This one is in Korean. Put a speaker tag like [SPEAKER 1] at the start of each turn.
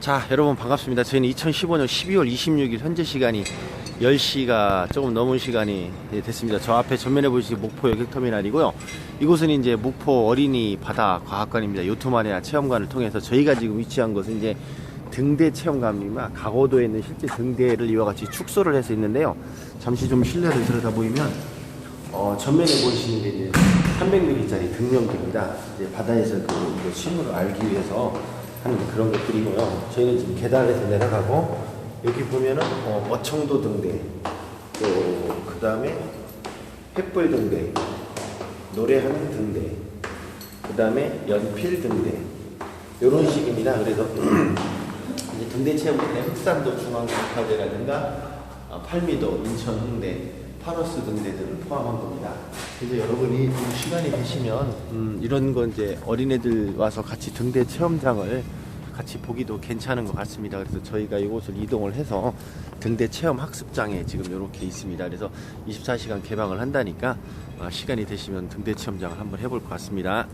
[SPEAKER 1] 자, 여러분 반갑습니다. 저희는 2015년 12월 26일 현재 시간이 10시가 조금 넘은 시간이 예, 됐습니다. 저 앞에 전면에 보시는 목포 여객터미널이고요. 이곳은 이제 목포 어린이 바다 과학관입니다. 요트마리아 체험관을 통해서 저희가 지금 위치한 곳은 이제 등대 체험관입니다. 가고도에 있는 실제 등대를 이와 같이 축소를 해서 있는데요. 잠시 좀 실내를 들여다 보이면 어, 전면에 보이시는 게 이제 300mm짜리 등용기입니다. 이제 바다에서 그 이거 실물을 알기 위해서 하는 그런 것들이고요. 저희는 지금 계단에서 내려가고 여기 보면은 어, 어청도 등대, 또그 다음에 횃불 등대, 노래하는 등대, 그 다음에 연필 등대 이런 식입니다. 그래서 이제 등대 체험에 흑산도 중앙국화제라든가 어, 팔미도, 인천 홍대, 파로스 등대들을 포함한 겁니다. 그래서 여러분이 좀 시간이 되시면 음, 이런 거 이제 어린애들 와서 같이 등대 체험장을 같이 보기도 괜찮은 것 같습니다. 그래서 저희가 이곳을 이동을 해서 등대 체험 학습장에 지금 이렇게 있습니다. 그래서 24시간 개방을 한다니까 어, 시간이 되시면 등대 체험장을 한번 해볼 것 같습니다.